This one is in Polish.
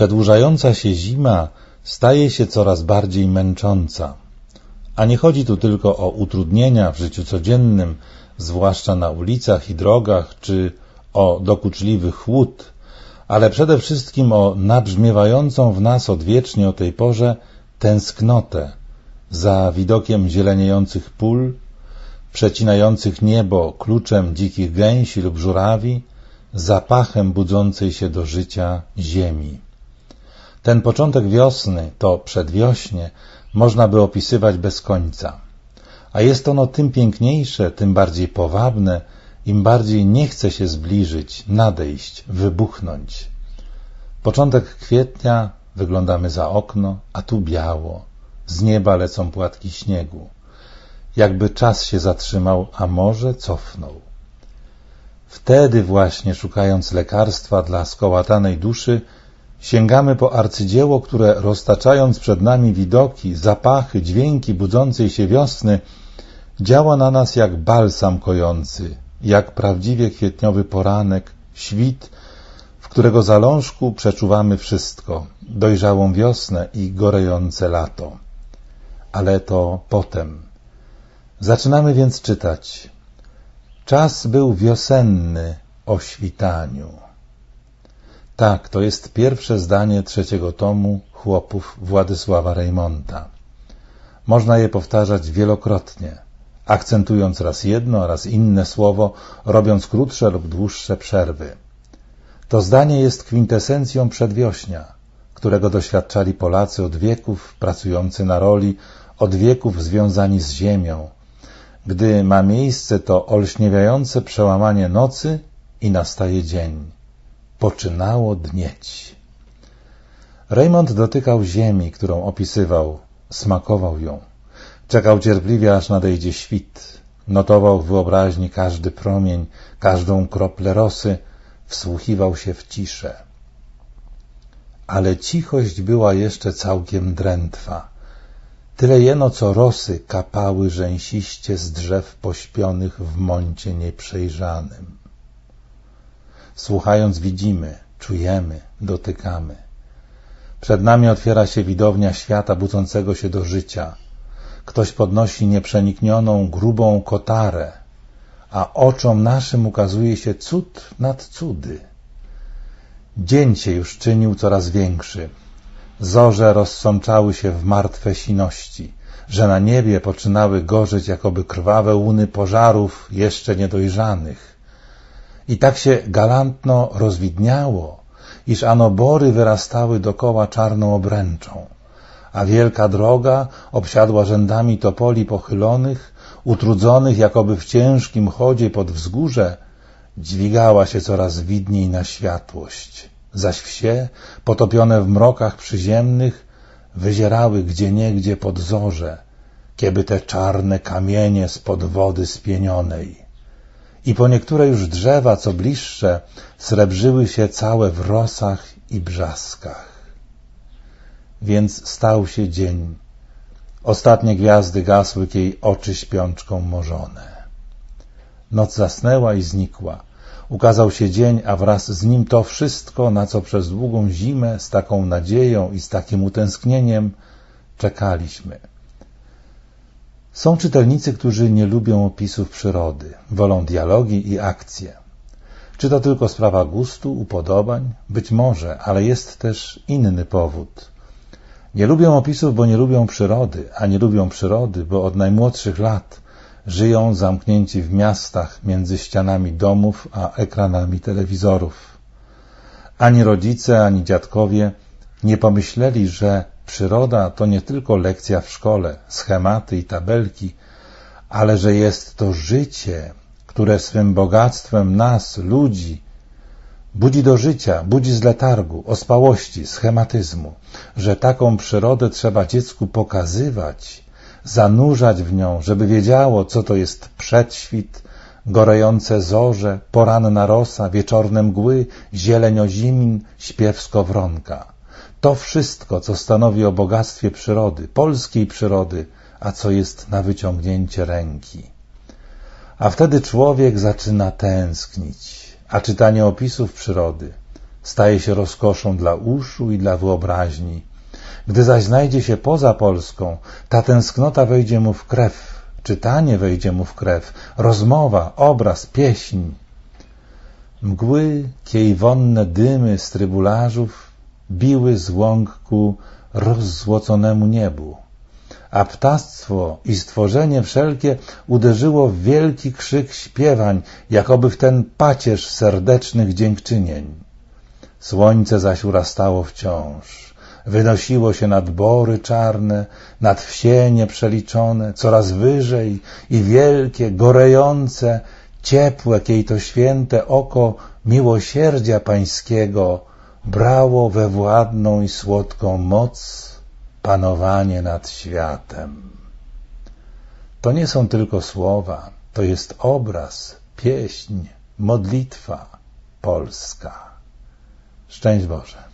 Przedłużająca się zima staje się coraz bardziej męcząca. A nie chodzi tu tylko o utrudnienia w życiu codziennym, zwłaszcza na ulicach i drogach, czy o dokuczliwy chłód, ale przede wszystkim o nabrzmiewającą w nas odwiecznie o tej porze tęsknotę za widokiem zieleniejących pól, przecinających niebo kluczem dzikich gęsi lub żurawi, zapachem budzącej się do życia ziemi. Ten początek wiosny, to przedwiośnie, można by opisywać bez końca. A jest ono tym piękniejsze, tym bardziej powabne, im bardziej nie chce się zbliżyć, nadejść, wybuchnąć. Początek kwietnia, wyglądamy za okno, a tu biało, z nieba lecą płatki śniegu. Jakby czas się zatrzymał, a może cofnął. Wtedy właśnie, szukając lekarstwa dla skołatanej duszy, sięgamy po arcydzieło, które roztaczając przed nami widoki, zapachy, dźwięki budzącej się wiosny, działa na nas jak balsam kojący, jak prawdziwie kwietniowy poranek, świt, w którego zalążku przeczuwamy wszystko, dojrzałą wiosnę i gorejące lato. Ale to potem. Zaczynamy więc czytać. Czas był wiosenny o świtaniu. Tak, to jest pierwsze zdanie trzeciego tomu chłopów Władysława Reymonta. Można je powtarzać wielokrotnie, akcentując raz jedno, raz inne słowo, robiąc krótsze lub dłuższe przerwy. To zdanie jest kwintesencją przedwiośnia, którego doświadczali Polacy od wieków pracujący na roli, od wieków związani z ziemią, gdy ma miejsce to olśniewiające przełamanie nocy i nastaje dzień. Poczynało dnieć. Raymond dotykał ziemi, którą opisywał, smakował ją. Czekał cierpliwie, aż nadejdzie świt. Notował w wyobraźni każdy promień, każdą kroplę rosy, wsłuchiwał się w ciszę. Ale cichość była jeszcze całkiem drętwa. Tyle jeno, co rosy kapały rzęsiście z drzew pośpionych w mącie nieprzejrzanym. Słuchając widzimy, czujemy, dotykamy. Przed nami otwiera się widownia świata budzącego się do życia. Ktoś podnosi nieprzeniknioną, grubą kotarę, a oczom naszym ukazuje się cud nad cudy. Dzień się już czynił coraz większy. Zorze rozsączały się w martwe siności, że na niebie poczynały gorzeć jakoby krwawe łuny pożarów jeszcze niedojrzanych. I tak się galantno rozwidniało, iż anobory wyrastały dokoła czarną obręczą, a wielka droga obsiadła rzędami topoli pochylonych, utrudzonych jakoby w ciężkim chodzie pod wzgórze, dźwigała się coraz widniej na światłość zaś wsie, potopione w mrokach przyziemnych, wyzierały gdzieniegdzie pod zorze, kieby te czarne kamienie spod wody spienionej. I po niektóre już drzewa, co bliższe, srebrzyły się całe w rosach i brzaskach. Więc stał się dzień. Ostatnie gwiazdy gasły jej oczy śpiączką morzone. Noc zasnęła i znikła. Ukazał się dzień, a wraz z nim to wszystko, na co przez długą zimę z taką nadzieją i z takim utęsknieniem czekaliśmy. Są czytelnicy, którzy nie lubią opisów przyrody, wolą dialogi i akcje. Czy to tylko sprawa gustu, upodobań? Być może, ale jest też inny powód. Nie lubią opisów, bo nie lubią przyrody, a nie lubią przyrody, bo od najmłodszych lat żyją zamknięci w miastach między ścianami domów a ekranami telewizorów. Ani rodzice, ani dziadkowie nie pomyśleli, że przyroda to nie tylko lekcja w szkole, schematy i tabelki, ale że jest to życie, które swym bogactwem nas, ludzi, budzi do życia, budzi z letargu, ospałości, schematyzmu, że taką przyrodę trzeba dziecku pokazywać zanurzać w nią, żeby wiedziało, co to jest przedświt, gorejące zorze, poranna rosa, wieczorne mgły, zieleń ozimin, śpiew skowronka. To wszystko, co stanowi o bogactwie przyrody, polskiej przyrody, a co jest na wyciągnięcie ręki. A wtedy człowiek zaczyna tęsknić, a czytanie opisów przyrody staje się rozkoszą dla uszu i dla wyobraźni. Gdy zaś znajdzie się poza Polską, ta tęsknota wejdzie mu w krew, czytanie wejdzie mu w krew, rozmowa, obraz, pieśń. Mgły, kiejwonne dymy z trybularzów biły z łąk ku rozzłoconemu niebu, a ptactwo i stworzenie wszelkie uderzyło w wielki krzyk śpiewań, jakoby w ten pacierz serdecznych dziękczynień. Słońce zaś urastało wciąż, wynosiło się nad bory czarne, nad wsie nieprzeliczone, coraz wyżej i wielkie, gorejące, ciepłe, kiej to święte oko miłosierdzia pańskiego brało we władną i słodką moc panowanie nad światem. To nie są tylko słowa, to jest obraz, pieśń, modlitwa polska. Szczęść Boże.